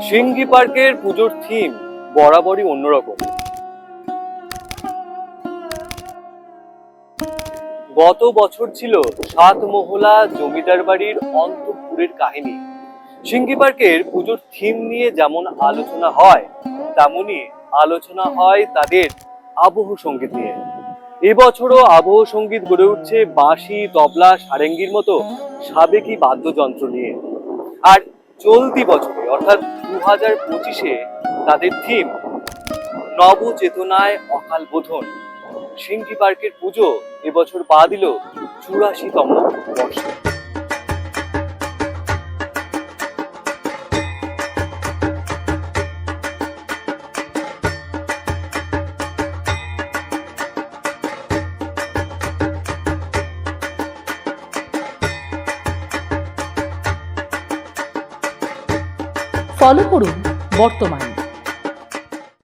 সিঙ্গি পার্কের পুজোর থিম বরাবরই অন্যরকম। গত বছর ছিল সাত মহলা জমিদার বাড়ির অন্তপুরের কাহিনী। সিঙ্গি পার্কের পুজোর থিম নিয়ে যেমন আলোচনা হয়, তেমনই আলোচনা হয় তাদের আবহ সংগীত নিয়ে। এবছরও আবহ সংগীত গড়ে উঠছে বাঁশি, তবলা, সারেঙ্গির মতো সাবেকি বাদ্যযন্ত্র নিয়ে। আর চলতি বছরে, অর্থাৎ দু হাজার পঁচিশে তাদের থিম নবচেতনায় অকাল বোধন। সিঙ্গি পার্কের পুজো এবছর পা দিল চুরাশিতম বর্ষে। ফলো করুন বর্তমান।